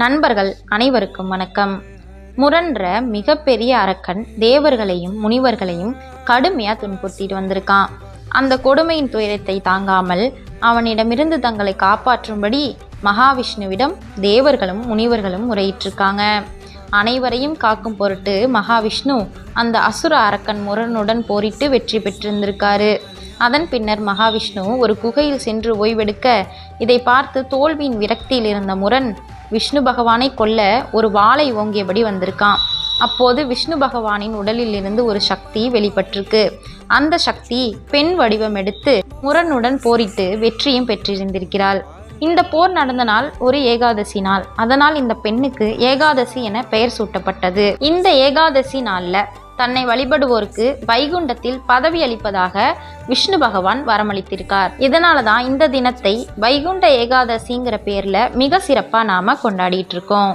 நண்பர்கள் அனைவருக்கும் வணக்கம். முரண்ற மிகப்பெரிய அரக்கன் தேவர்களையும் முனிவர்களையும் கடுமையாக துன்புறுத்திட்டு வந்திருக்கான். அந்த கொடுமையின் துயரத்தை தாங்காமல் அவனிடமிருந்து தங்களை காப்பாற்றும்படி மகாவிஷ்ணுவிடம் தேவர்களும் முனிவர்களும் முறையிட்டிருக்காங்க. அனைவரையும் காக்கும் பொருட்டு மகாவிஷ்ணு அந்த அசுர அரக்கன் முரனுடன் போரிட்டு வெற்றி பெற்றிருந்திருக்காரு. அதன் பின்னர் மகாவிஷ்ணு ஒரு குகையில் சென்று ஓய்வெடுக்க இதை பார்த்து தோல்வியின் விரக்தியில் இருந்த முரன் விஷ்ணு பகவானை கொல்ல ஒரு வாளை ஓங்கியபடி வந்திருக்கான். அப்போது விஷ்ணு பகவானின் உடலில் இருந்து ஒரு சக்தி வெளிப்பட்டிருக்கு. அந்த சக்தி பெண் வடிவம் எடுத்து முரனுடன் போரிட்டு வெற்றியும் பெற்றிருந்திருக்கிறாள். இந்த போர் நடந்த நாள் ஒரு ஏகாதசி நாள். அதனால் இந்த பெண்ணுக்கு ஏகாதசி என பெயர் சூட்டப்பட்டது. இந்த ஏகாதசி நாள்ல தன்னை வழிபடுவோருக்கு வைகுண்டத்தில் பதவி அளிப்பதாக விஷ்ணு பகவான் வரமளித்திருக்கார். இதனால தான் இந்த தினத்தை வைகுண்ட ஏகாதசிங்கிற பேரில் மிக சிறப்பாக நாம கொண்டாடிட்டு இருக்கோம்.